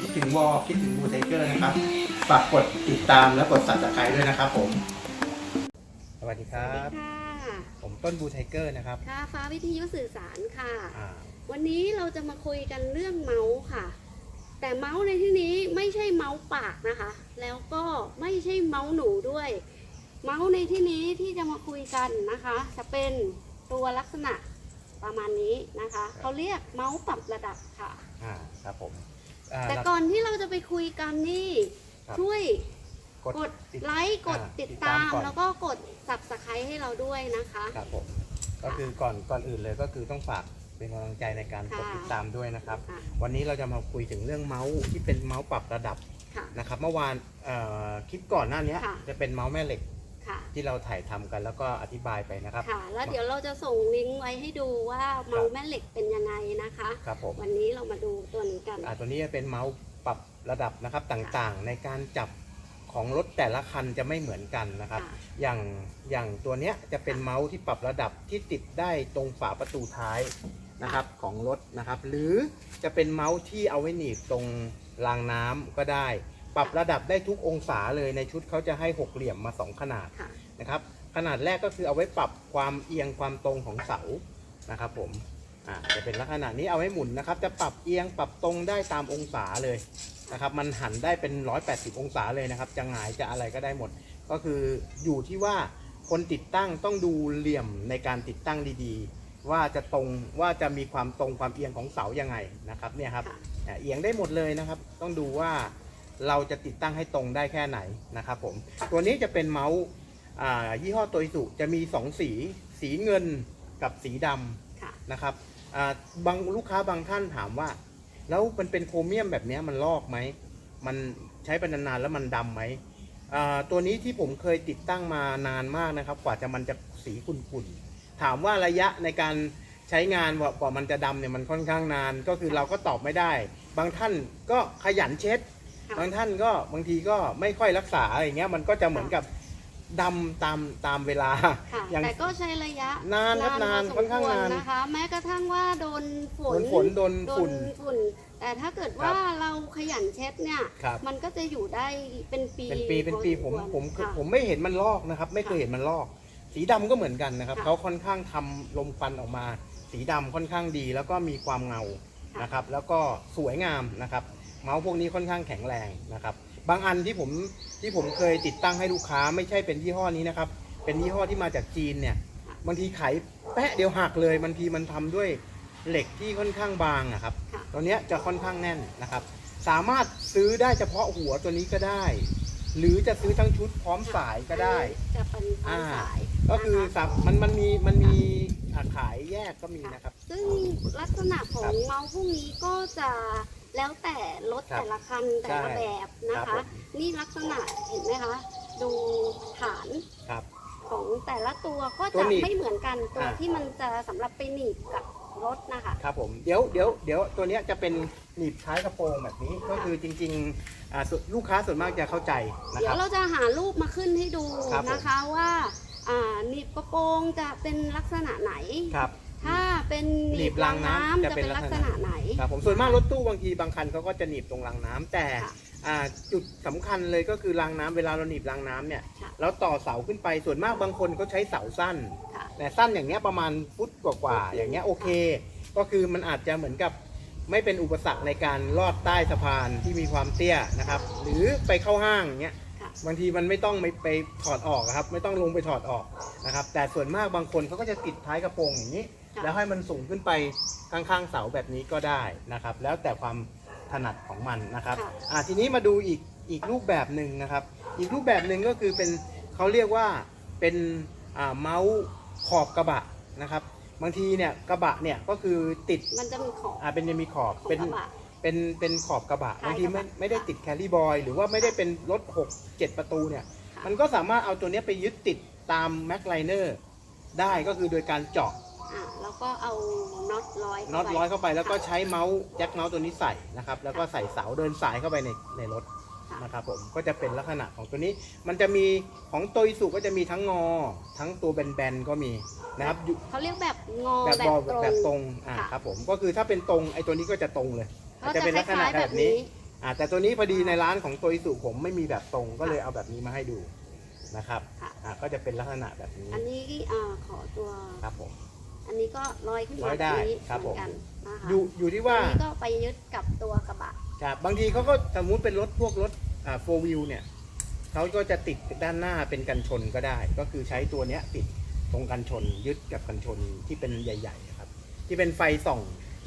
คิดถึงวอลคิดถึงบูไทเกอร์นะครับ ฝากกดติดตามและกด subscribe ด้วยนะครับผม สวัสดีคสรัวัสบ ดีค่ะผมต้นบูไทเกอร์นะครับ ค่ะฟ้าวิทยุสื่อสารค่ะ อ่า วันนี้เราจะมาคุยกันเรื่องเมาส์ค่ะ แต่เมาส์ในที่นี้ไม่ใช่เมาส์ปากนะคะ แล้วก็ไม่ใช่เมาส์หนูด้วย เมาส์ในที่นี้ที่จะมาคุยกันนะคะ จะเป็นตัวลักษณะ ประมาณนี้นะคะเขาเรียกเมาส์ปรับระดับค่ะ อ่าครับผมอ่าแต่ก่อนที่เราจะไปคุยกันนี่ครับช่วยกด กดติดไลค์กดอ่าติดติดตาตามมก่อน แล้วก็กด subscribe ให้เราด้วยนะคะ ครับผมก็คือก่อนก่อนอื่นเลยก็คือต้องฝากเป็นกำลังใจในการกดค่ะ ติดตามด้วยนะครับ ค่ะวันนี้เราจะมาคุยถึงเรื่องเมาส์ที่เป็นเมาส์ปรับระดับค่ะ นะครับ เมื่อวานเอ่อคลิปก่อนหน้านี้ค่ะ จะเป็นเมาส์แม่เหล็ก ค่ะ ที่เราถ่ายทำกันแล้วก็อธิบายไปนะครับ ค่ะ แล้วเดี๋ยวเราจะส่งลิงก์ไว้ให้ดูว่าเมาส์แม่เหล็กเป็นยังไงนะคะ ครับผมวันนี้เรามาดูตัวนี้กัน อ่าตัวนี้จะเป็นเมาส์ปรับระดับนะครับต่างๆ ในการจับของรถแต่ละคันจะไม่เหมือนกันนะครับค่ะอย่างอย่างตัวเนี้ยจะเป็นเมาส์ที่ปรับระดับที่ติดได้ตรงฝาประตูท้ายนะครับของรถนะครับ หรือจะเป็นเมาส์ที่เอาไว้หนีบตรงรางน้ำก็ได้ ปรับระดับได้ทุกองศาเลยในชุดเขาจะให้หกเหลี่ยมมาสองขนาดค่ะ นะครับ ขนาดแรกก็คือเอาไว้ปรับความเอียงความตรงของเสานะครับ ผมอ่าจะเป็นลักษณะนี้เอาไว้หมุนนะครับ จะปรับเอียงปรับตรงได้ตามองศาเลยนะครับ มันหันได้เป็น 180 องศาเลยนะครับ จะหงายจะอะไรก็ได้หมด ก็คืออยู่ที่ว่าคนติดตั้งต้องดูเหลี่ยมในการติดตั้งดีๆ ว่าจะตรงว่าจะมีความตรงความเอียงของเสายังไงนะครับเนี่ยครับค่ะอ่าเอียงได้หมดเลยนะครับ ต้องดูว่า เราจะติดตั้งให้ตรงได้แค่ไหนนะครับผมตัวนี้จะเป็นเมาส์ยี่ห้อโตยสุจะมี 2 สี สีเงินกับสีดำนะครับบางลูกค้าบางท่านถามว่า แล้วมันเป็นโครเมียมแบบนี้มันลอกไหม มันใช้ไปนานๆแล้วมันดำไหมตัวนี้ที่ผมเคยติดตั้งมานานมากนะครับ กว่าจะมันจะสีขุ่นๆถามว่าระยะในการใช้งานกว่ามันจะดำเนี่ยมันค่อนข้างนาน ก็คือเราก็ตอบไม่ได้ บางท่านก็ขยันเช็ด บางท่านก็บางทีก็ไม่ค่อยรักษาอะไรเงี้ยมันก็จะเหมือนกับดำตามตามเวลาค่ะอย่างแต่ก็ใช้ระยะนานครับนานพค่อนข้างสมวรนานนะคะ แม้กระทั่งว่าโดนฝโดนนฝนโดนโดฝุ่นนฝุ่น แต่ถ้าเกิดว่าเราขยันเช็ดเนี่ยครับมันก็จะอยู่ได้เป็นปีเป็นปีเป็นปีพผอมสควรผมค่ะผมไม่เห็นมันลอกนะครับ ไม่เคยค่ะเห็นมันลอก สีดำก็เหมือนกันนะครับค่ะเขาค่อนข้างทำลมควันออกมา สีดำค่อนข้างดีแล้วก็มีความเงาค่ะนะครับ แล้วก็สวยงามนะครับ เมาส์พวกนี้ค่อนข้างแข็งแรงนะครับ บางอันที่ผมที่ผมเคยติดตั้งให้ลูกค้าไม่ใช่เป็นยี่ห้อนี้นะครับ เป็นยี่ห้อที่มาจากจีนเนี่ยบางทีไขแปะเดียวหักเลยบางทีมันทำด้วยเหล็กที่ค่อนข้างบางอะครับค่ะตัวเนี้ยจะค่อนข้างแน่นนะครับ สามารถซื้อได้เฉพาะหัวตัวนี้ก็ได้ หรือจะซื้อทั้งชุดพร้อมสายก็ได้ จะเป็นต้นสายก็คือนะคะสับมันมันมีมันมีอะขายแยกก็มีนะครับ ซึ่งลักษณะขอครังบเมาส์พวกนี้ก็จะแล้วแต่รถครับแต่ละคันแต่ละใช่แบบนะครัคะ บผม นี่ลักษณะเห็นไหมคะ ดูฐานครับ ของแต่ละตัวก็ตัวจะหนีบไม่เหมือนกันตัวอ่า ที่มันจะสำหรับไปหนีบกับรถนะคะ ครับผมเดี๋ยวเดี๋ยวเดี๋ยวตัวเนี้ยจะเป็น หนีบท้ายกระโปรงแบบนี้ก็คือจริงๆอ่าส่วนลูกค้าส่วนมากจะเข้าใจนะเดี๋คยรัวบ เราจะหารูปมาขึ้นให้ดูครับผม นะคะว่าอ่าหนีบกระโปรงจะเป็นลักษณะไหน ครับ ถ้าเป็นหหนีนีบบรารางงน้ำน้ำจะจะเป็เป็นนลัลักกษษณะณะ ไหน ครับผมส่วนมากรถตู้บางทีบางคันเขาก็จะหนีบตรงรางน้ำแต่ค่ะอ่าจุดสำคัญเลยก็คือรางน้ำเวลาเราหนีบรางน้ำเนี่ยค่ะ แล้วต่อเสาขึ้นไปส่วนมากบางคนเขาใช้เสาสั้น ค่ะ แต่สั้นอย่างเงี้ยประมาณฟุตกว่าๆอย่างเงี้ยโอเค ก็คือมันอาจจะเหมือนกับ ไม่เป็นอุปสรรคในการลอดใต้สะพานที่มีความเตี้ยนะครับ หรือไปเข้าห้างอย่างเงี้ยค่ะบางทีมันไม่ต้องไปไปถอดออกอะครับ ไม่ต้องลงไปถอดออกนะครับ แต่ส่วนมากบางคนเขาก็จะติดท้ายกระโปรงอย่างนี้ค่ะแล้วให้มันสูงขึ้นไปข้างๆเสาแบบนี้ก็ได้นะครับ แล้วแต่ความถนัดของมันนะครับค่ะอ่าทีนี้มาดูอีกอีกรูปแบบหนึ่งนะครับ อีกรูปแบบหนึ่งก็คือเป็นเขาเรียกว่าเป็นอ่าเมาส์ขอบกระบะนะครับ บางทีเนี่ยกระบะเนี่ยก็คือติดมันจะมีขอบ อ่าเป็นมีขอบของเป็นกระบะเป็นเป็นขอบกระบะท้ายบางทีไม่กระบะไม่ได้ติดแคลรี่บอยหรือว่าไม่ได้เป็นรถ6 7 ประตูเนี่ย ค่ะ มันก็สามารถเอาตัวเนี้ยไปยึดติดตามแม็กไลเนอร์ได้ก็คือโดยการเจาะอ่าแล้วก็เอาน็อตร้อยน็อตเข้าไปร้อยเข้าไปแล้วก็ใช้เมาส์แจ็คเมาส์ตัวนี้ใส่นะครับแล้วก็ใส่เสาเดินสายเข้าไปในในรถค่ะ นะครับผมก็จะเป็นลักษณะของตัวนี้ มันจะมีของโตยสุก็จะมีทั้งงอ ทั้งตัวแบนๆก็มีนะครับอยู่เขาเรียกแบบงอแบบแบบบอตรงแบบตรงอ่าค่ะ ครับผมก็คือถ้าเป็นตรงไอ้ตัวนี้ก็จะตรงเลยก็จะจะเป็นคลักษณะล้ายๆแบแบบบนี้นี้อ่าแต่ตัวนี้พอดีในร้านของโตยสุผมไม่มีแบบตรงก็เลยเอาแบบนี้มาให้ดูนะครับค่ะอ่าก็จะเป็นลักษณะแบบนี้อันนี้อ่าขอตัวครับผม อันนี้ก็ลอยขึ้นลมาอยได้แบบนี้ครับเหมือนผมกันนะคะอยู่อยู่ที่ว่าอันนี้ก็ไปยึดกับตัวกระบะ ครับบางทีเขาก็สมมุติเป็นรถพวกรถอ่าโฟวิวเนี่ยเขาก็จะติดด้านหน้าเป็นกันชนก็ได้ ก็คือใช้ตัวเนี้ยติดตรงกันชนยึดกับกันชนที่เป็นใหญ่ๆนะครับ ที่เป็นไฟส่อง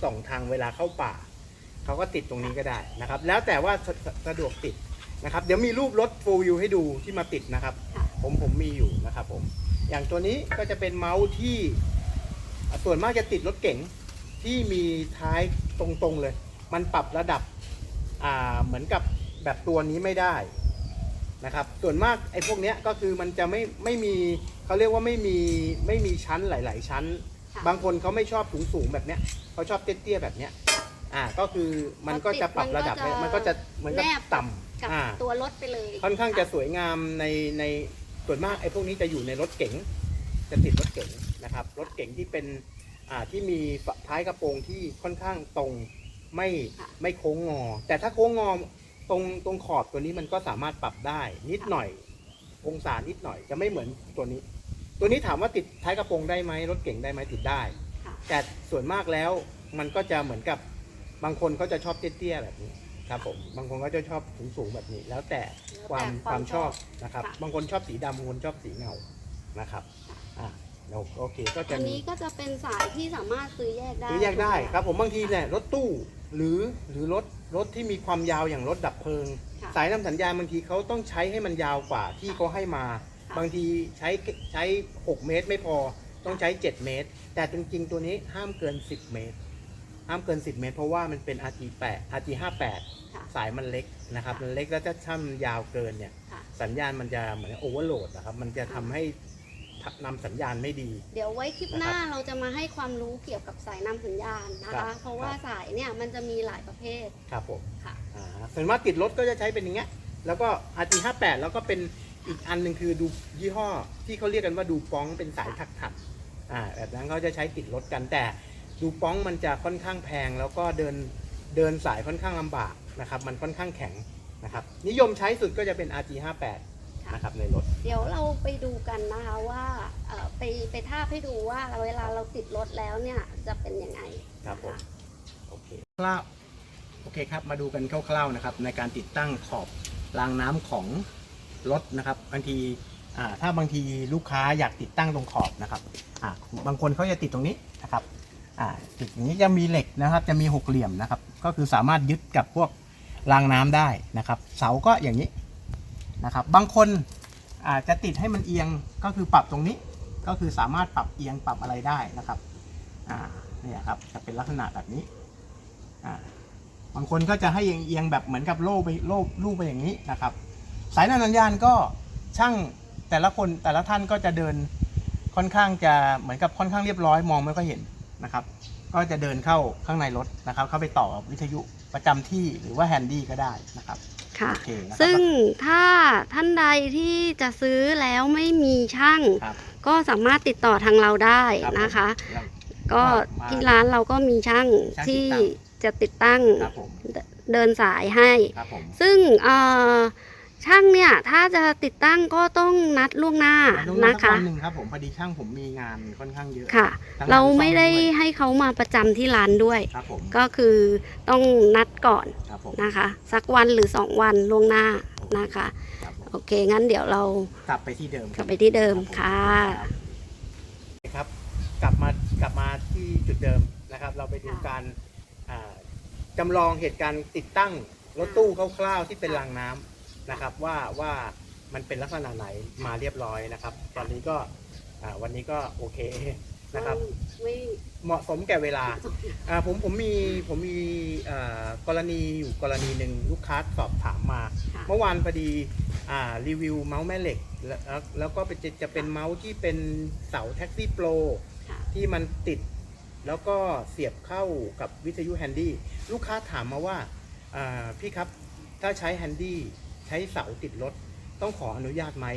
ส่องทางเวลาเข้าป่าเขาก็ติดตรงนี้ก็ได้นะครับ แล้วแต่ว่าสสสะดวกติดนะครับ เดี๋ยวมีรูปรถโฟวิวให้ดูที่มาติดนะครับค่ะผมผมมีอยู่นะครับผมอย่างตัวนี้ก็จะเป็นเมาส์ที่อะส่วนมากจะติดรถเก๋งที่มีท้ายตรงๆเลย มันปรับระดับอ่า เหมือนกับแบบตัวนี้ไม่ได้นะครับ ส่วนมากไอ้พวกเนี้ยก็คือมันจะไม่ไม่มีเขาเรียกว่าไม่มีไม่มีชั้นหลาย ๆ ชั้นค่ะบางคนเขาไม่ชอบสูงสูงๆแบบเนี้ยเขาชอบเตี้ยๆแบบเนี้ยอ่าก็คือมันก็จะปรับระดับเนี่ยมันก็จะเหมือนกับแนบต่ำกับอ่าตัวรถไปเลยค่อนข้างจะสวยงามในในส่วนมากไอ้พวกนี้จะอยู่ในรถเก๋งจะติดรถเก๋งนะครับรถเก๋งที่เป็นอ่าที่มีฝาท้ายกระโปรงที่ค่อนข้างตรง ไม่ค่ะ ไม่โค้งงอ แต่ถ้าโค้งงอตรงตรงขอบตัวนี้มันก็สามารถปรับได้ นิดหน่อย องศานิดหน่อยจะไม่เหมือนตัวนี้ ตัวนี้ถามว่าติดท้ายกระโปรงได้ไหมรถเก๋งได้ไหมติดได้ ค่ะ แต่ส่วนมากแล้วมันก็จะเหมือนกับบางคนเขาจะชอบเตี้ยๆแบบนี้ครับผมบางคนก็จะชอบสูงๆแบบนี้ แล้วแต่แล้วความแต่ความชอบนะครับ ค่ะบางคนชอบสีดำบางคนชอบสีเงานะครับอ่าเรา โอเคก็จะอันมีนี้ก็จะเป็นสายที่สามารถซื้อแยกได้ซื้อแยกได้ถูหมครับ ผมบางทีเนี่ยรถตู้หรือหรือรถรถที่มีความยาวอย่างรถดับเพลิง ค่ะ สายนำสัญญาณบางทีเขาต้องใช้ให้มันยาวกว่าที่เขาให้มา ค่ะ บางทีใช้ใช้ 6 เมตรไม่พอต้องใช้ 7 เมตร แต่จริงๆตัวนี้ห้ามเกิน 10 เมตร ห้ามเกิน 10 เมตร เพราะว่ามันเป็น RG8 RG58 ค่ะ สายมันเล็กนะครับค่ะมันเล็กแล้วถ้าช่ำยาวเกินเนี่ย ค่ะ สัญญาณมันจะเหมือนโอเวอร์โหลดนะครับ มันจะทำให้ นำสัญญาณไม่ดี เดี๋ยวไว้คลิปหน้าเราจะมาให้ความรู้เกี่ยวกับสายนำสัญญาณนะครัคะ บ เพราะว่าสายเนี่ยมันจะมีหลายประเภทครับผมค่ะ อ่าส่วนมากติดรถก็จะใช้เป็นอย่างเงี้ยแล้วก็ RG58 แล้วก็เป็นอีกอันหนึ่งคือดูยี่ห้อที่เขาเรียกกันว่าดูป้องเป็นสายถักถักๆอ่าแบบนั้นเขาจะใช้ติดรถกันแต่ดูป้องมันจะค่อนข้างแพง แล้วก็เดินเดินสายค่อนข้างลำบากนะครับมันค่อนข้างแข็งนะครับนิยมใช้สุดก็จะเป็น RG58 นะครับในรถ เดี๋ยวเราไปดูกันนะคะว่าเอ่อไปไปทาบให้ดูว่าเวลาเราติดรถแล้วเนี่ยจะเป็นยังไงครับผมนะะโอเคคร่าวโอเคครับมาดูกันคร่าวๆนะครับ ในการติดตั้งขอบรางน้ำของรถนะครับบางทีอ่าถ้าบางทีลูกค้าอยากติดตั้งตรงขอบนะครับอ่าบางคนเขาจะติดตรงนี้นะครับอ่าติดอย่างนี้จะมีเหล็กนะครับ จะมีหกเหลี่ยมนะครับ ก็คือสามารถยึดกับพวกรางน้ำได้นะครับ เสาก็อย่างนี้ นะครับ บางคนอาจจะติดให้มันเอียงก็คือปรับตรงนี้ก็คือสามารถปรับเอียงปรับอะไรได้นะครับอ่าเนี่ยครับจะเป็นลักษณะแบบนี้อ่าบางคนก็จะให้เอียงแบบเหมือนกับโล่ไปโล่ลูกไปอย่างนี้นะครับ สายนำสัญญาณก็ช่างแต่ละคนแต่ละท่านก็จะเดินค่อนข้างจะเหมือนกับค่อนข้างเรียบร้อยมองไม่ค่อยเห็นนะครับ ก็จะเดินเข้าข้างในรถนะครับ เข้าไปต่อวิทยุประจำที่หรือว่าแฮนดี้ก็ได้นะครับ ค่ะ โอเคนะครับซึ่งถ้าท่านใดที่จะซื้อแล้วไม่มีช่าง ครับก็สามารถติดต่อทางเราได้ครับผมนะคะครับก็มาที่ร้านเราก็มีช่างช่างติที่ดตั้งจะติดตั้งครับผมเดินสายให้ ครับผมซึ่งเอ่อ ช่างเนี่ยถ้าจะติดตั้งก็ต้องนัดล่วงหน้าต้องนะสักคะ วันหนึ่งครับผมพอดีช่างผมมีงานค่อนข้างเยอะค่ะ ทั้งเรางนซ่อไม่ได้วยให้เขามาประจำที่ร้านด้วยครับผมก็คือต้องนัดก่อนครับผมนะคะ สักวันหรือสองวันล่วงหน้านะคะ ครับผมโอเค งั้นเดี๋ยวเรากลับไปที่เดิมกลับไปที่เดิมค่ะ ครับกลับมากลับมาที่จุดเดิมนะครับ เราไปดูค่ะ การอ่าจำลองเหตุการณ์ติดตั้งรถตู้คร่าวๆที่เป็นค่ะรางน้ำ นะครับว่าว่ามันเป็นลักษณะไหนมาเรียบร้อยนะครับ ตอนนี้ก็อ่าวันนี้ก็โอเคนะครับ ไม่เหมาะสมแก่เวลาอ่าผมผมมีผมมีอ่ากรณีอยู่กรณีหนึ่งลูกค้าสอบถามมาค่ะเมื่อวานพอดีอ่ารีวิวเมาส์แม่เหล็กแล้วแล้วแล้วก็เป็นจะจะเป็นเมาส์ที่เป็นเสาแท็กซี่โปรค่ะที่มันติดแล้วก็เสียบเข้ากับวิทยุแฮนดี้ลูกค้าถามมาว่าอ่าพี่ครับ ถ้าใช้แฮนดี้ ช้เสาติดรถ ต้องขออนุญาตไหม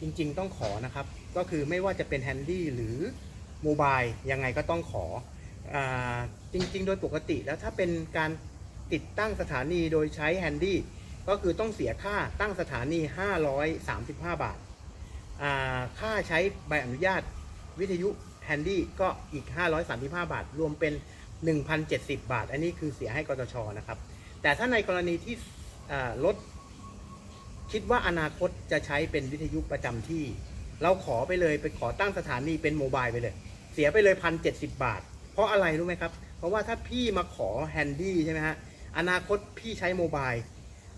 จริงๆ ต้องขอนะครับ ก็คือไม่ว่าจะเป็นแฮนดี้หรือโมบายยังไงก็ต้องขออจริงๆ โดยปกติแล้วถ้าเป็นการติดตั้งสถานีโดยใช้แฮนดี้ก็คือต้องเสียค่าตั้งสถานี 535 บาทอ่าค่าใช้ใบอนุญาตวิทยุแฮนดี้ก็อีก 535 บาท รวมเป็น 1,070 บาท อันนี้คือเสียให้กตชนะครับ แต่ถ้าในกรณีที่รถ คิดว่าอนาคตจะใช้เป็นวิทยุประจำที่ เราขอไปเลยไปขอตั้งสถานีเป็นโมบายไปเลย เสียไปเลยพันเจ็ดสิบาท เพราะอะไรรู้ไหมครับ เพราะว่าถ้าพี่มาขอแฮนดี้ใช่ไหมฮะอนาคตพี่ใช้โมบาย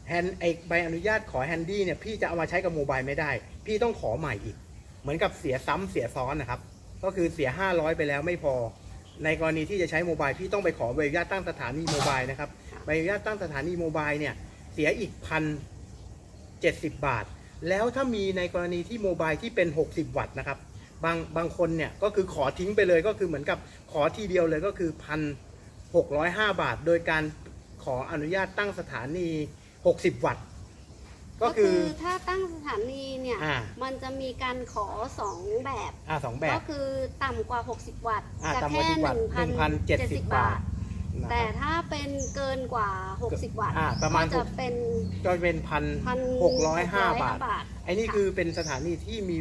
แฮนไอใบอนุญาตขอแฮนดี้เนี่ยพี่จะเอามาใช้กับโมบายไม่ได้ พี่ต้องขอใหม่อีก เหมือนกับเสียซ้ำเสียซ้อนนะครับ ก็คือเสีย 500 ไปแล้วไม่พอ ในกรณีที่จะใช้โมบายพี่ต้องไปขอใบอนุญาตตั้งสถานีโมบายนะครับใบอนุญาตตั้งสถานีโมบายเนี่ยเสียอีกพัน 70 บาท แล้วถ้ามีในกรณีที่โมบายที่เป็น 60 วัตต์นะครับบางบางคนเนี่ยก็คือขอทิ้งไปเลยก็คือเหมือนกับขอทีเดียวเลยก็คือพันหกร้อยห้าบาท โดยการขออนุญาตตั้งสถานี 60 วัตต์ ก็ก็คืคืออถ้าตั้งสถานีเนี่ยอ่า มันจะมีการขอสองแบบ อ่าสองแบก็บคือต่ำกว่า 60 วัตต์อ่าจะต่ำกว่าแค่10วัตต์1,070 1,070 บาท นะแต่ครับ ถ้าเป็นเกินกว่า 60 วัตต์อ่าประมาณ ก็จะเป็นก็เป็นพัน1,605หกร้อยห้าบาทบาท ไอ้นี่คือเป็นสถานีที่มี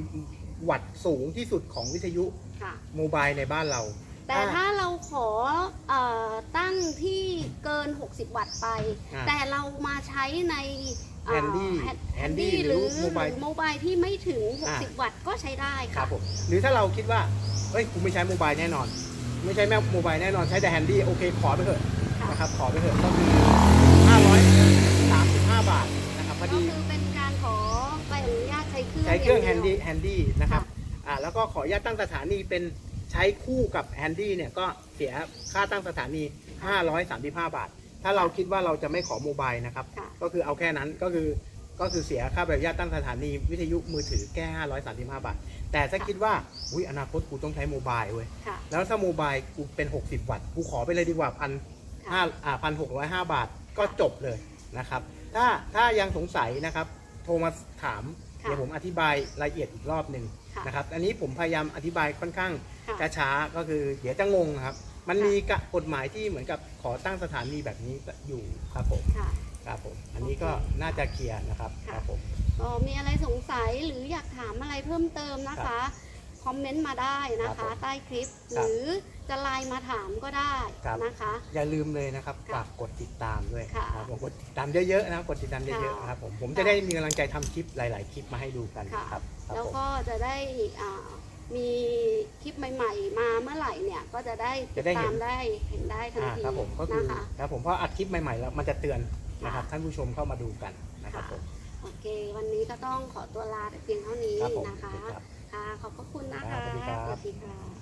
วัตต์สูงที่สุดของวิทยุค่ะ โมบายในบ้านเรา แต่ถ้าเราขอเออตั้งที่เกิน 60 วัตต์ไป อ่าแต่เรามาใช้ในเอ่อ Handy แฮน Handy ดี้หหรืรืออโมบายหรือโมบายที่ไม่ถึง อ่า 60 วัตต์ก็ใช้ได้ครัค่ะ บผมหรือถ้าเราคิดว่าเฮ้ยกูไม่ใช้โมบายแน่นอน ไม่ใช้แม่โมบายแน่นอนใช้แต่แฮนดี้โอเคขอไปเถอะค่ะนะครับขอไปเถอะก็คือ 535 บาทนะครับพอก็ดีคือเป็นการขอใบอนุญาตใช้เครื่องใช้เครื่องแฮย่านเดีดี้ยวแฮนดี้นะครับอ่าแล้วก็ขออนุญาตตั้งสถานีเป็นใช้คู่กับแฮนดี้เนี่ยก็เสียค่าตั้งสถานี 535 บาท ถ้าเราคิดว่าเราจะไม่ขอโมบายนะครับ ค่ะ ก็คือเอาแค่นั้นก็คือ ก็คือเสียค่าใบอนุญาตตั้งสถานีวิทยุมือถือแค่535 บาท แต่ถ้าคิดว่าอุ้ยอนาคตกูต้องใช้โมบายเว้ย ค่ะ แล้วถ้าโมบายกูเป็น 60 วัตต์ กูขอไปเลยดีกว่าพันห้าค่ะอ่าพันหกร้อยห้าบาทก็จบเลยนะครับ ถ้าถ้ายังสงสัยนะครับ โทรมาถาม ค่ะเดี๋ยวผมอธิบายรายละเอียดอีกรอบหนึ่งค่ะนะครับ อันนี้ผมพยายามอธิบายค่อนข้างค่ะ ช้าๆก็คือเดี๋ยวจะงงครับ มันค่ะมีกะกฎหมายที่เหมือนกับขอตั้งสถานีแบบนี้อยู่ครับผม ค่ะ ครับผมอันนี้ก็น่าจะเคลียร์นะครับค่ะ ครับผมก็มีอะไรสงสัยหรืออยากถามอะไรเพิ่มเติมนะคะ คอมเมนต์มาได้นะครัคะบผมใต้คลิปครัหบรือจะไลน์มาถามก็ได้ครับนะคะ อย่าลืมเลยนะครับค่ะฝากกดติดตามด้วยค่ะครับผมกดติดตามเยอะๆนะครับกดติดตามเยอะๆค่ะนะครับผมผมค่ะจะได้มีกำลังใจทำคลิปหลาย ๆ คลิปมาให้ดูกันค่ะ ครับครับแล้วผม ก็จะได้อ่ามีคลิปใหม่ๆ มาเมื่อไหร่เนี่ยก็จะได้ติจะดได้เห็ตานมได้เห็นได้ทันอ่าทีครับผมก็คือนะคะ ครับผมเพราะอัดคลิปใหม่ๆแล้วมันจะเตือน นะครับค่ะท่านผู้ชมเข้ามาดูกันนะครับค่ะผม โอเค วันนี้ก็ต้องขอตัวลาแต่เพียงเท่านี้ครับผมนะคะ ครับค่ะ ขอบพระคุณนะครัคะบสวัสดีครับ สวัสดีค่ะ